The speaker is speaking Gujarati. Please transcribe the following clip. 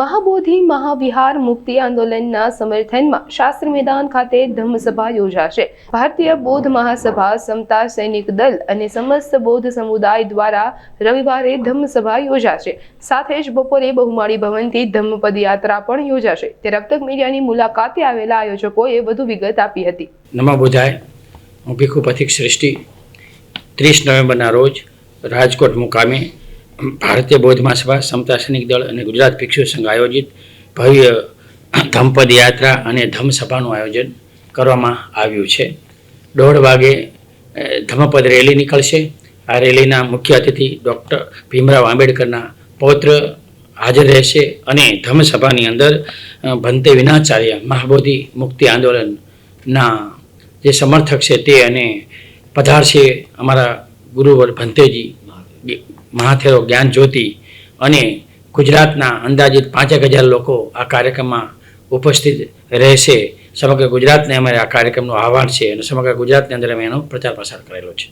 મહાબોધિ મહાવિહાર મુક્તિ આંદોલનના સમર્થનમાં શાસ્ત્ર મેદાન ખાતે ધમ્મસભા યોજાશે. ભારતીય બૌદ્ધ મહાસભા, સમતા સૈનિક દળ અને સમસ્ત બૌદ્ધ સમુદાય દ્વારા રવિવારે ધમ્મસભા યોજાશે. સાથે જ બપોરે બહુમાળી ભવનથી ધમ્મ પદયાત્રા પણ યોજાશે. ત્યારે અબ મીડિયાની મુલાકાતે આવેલા આયોજકોએ વધુ વિગત આપી હતી. નમા હું ભીખુ પથિક સૃષ્ટિ. ત્રીસ નવેમ્બરના રોજ રાજકોટ મુકામે ભારતીય બૌદ્ધ મહાસભા, સમતા સૈનિક દળ અને ગુજરાત ભિક્ષુ સંઘ આયોજિત ભવ્ય ધમપદ યાત્રા અને ધમસભાનું આયોજન કરવામાં આવ્યું છે. દોઢ વાગે ધમપદ રેલી નીકળશે. આ રેલીના મુખ્ય અતિથિ ડૉક્ટર ભીમરાવ આંબેડકરના પૌત્ર હાજર રહેશે અને ધમસભાની અંદર ભંતે વિનાચાર્ય મહાબોધિ મુક્તિ આંદોલનના જે સમર્થક છે તે અને પધારશે અમારા ગુરુવર ભંતેજી. મહાથેરો જ્ઞાન જ્યોતિ અને ગુજરાતના અંદાજિત પાંચેક હજાર લોકો આ કાર્યક્રમમાં ઉપસ્થિત રહેશે. સમગ્ર ગુજરાતને અમારે આ કાર્યક્રમનું આહવાન છે અને સમગ્ર ગુજરાતની અંદર અમે એનો પ્રચાર પ્રસાર કરેલો છે.